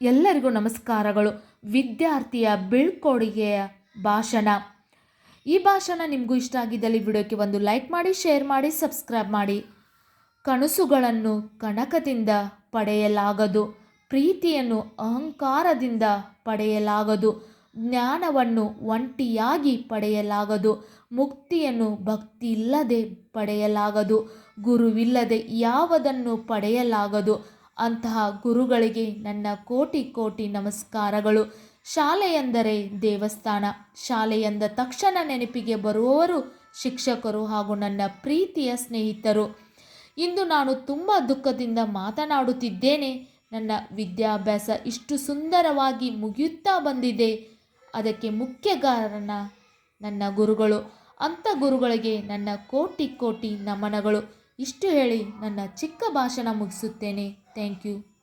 ಎಲ್ಲರಿಗೂ ನಮಸ್ಕಾರಗಳು. ವಿದ್ಯಾರ್ಥಿಯ ಬೀಳ್ಕೊಡುಗೆಯ ಭಾಷಣ. ಈ ಭಾಷಣ ನಿಮಗೂ ಇಷ್ಟ ಆಗಿದ್ದಲ್ಲಿ ವಿಡಿಯೋಕ್ಕೆ ಒಂದು ಲೈಕ್ ಮಾಡಿ, ಶೇರ್ ಮಾಡಿ, ಸಬ್ಸ್ಕ್ರೈಬ್ ಮಾಡಿ. ಕನಸುಗಳನ್ನು ಕಣಕದಿಂದ ಪಡೆಯಲಾಗದು. ಪ್ರೀತಿಯನ್ನು ಅಹಂಕಾರದಿಂದ ಪಡೆಯಲಾಗದು. ಜ್ಞಾನವನ್ನು ಒಂಟಿಯಾಗಿ ಪಡೆಯಲಾಗದು. ಮುಕ್ತಿಯನ್ನು ಭಕ್ತಿ ಇಲ್ಲದೆ ಪಡೆಯಲಾಗದು. ಗುರುವಿಲ್ಲದೆ ಯಾವುದನ್ನು ಪಡೆಯಲಾಗದು. ಅಂತಹ ಗುರುಗಳಿಗೆ ನನ್ನ ಕೋಟಿ ಕೋಟಿ ನಮಸ್ಕಾರಗಳು. ಶಾಲೆಯೆಂದರೆ ದೇವಸ್ಥಾನ. ಶಾಲೆಯೆಂದ ತಕ್ಷಣ ನೆನಪಿಗೆ ಬರುವವರು ಶಿಕ್ಷಕರು ಹಾಗೂ ನನ್ನ ಪ್ರೀತಿಯ ಸ್ನೇಹಿತರು. ಇಂದು ನಾನು ತುಂಬ ದುಃಖದಿಂದ ಮಾತನಾಡುತ್ತಿದ್ದೇನೆ. ನನ್ನ ವಿದ್ಯಾಭ್ಯಾಸ ಇಷ್ಟು ಸುಂದರವಾಗಿ ಮುಗಿಯುತ್ತಾ ಬಂದಿದೆ. ಅದಕ್ಕೆ ಮುಖ್ಯ ಕಾರಣ ನನ್ನ ಗುರುಗಳು. ಅಂಥ ಗುರುಗಳಿಗೆ ನನ್ನ ಕೋಟಿ ಕೋಟಿ ನಮನಗಳು. ಇಷ್ಟು ಹೇಳಿ ನನ್ನ ಚಿಕ್ಕ ಭಾಷಣ ಮುಗಿಸುತ್ತೇನೆ. Thank you.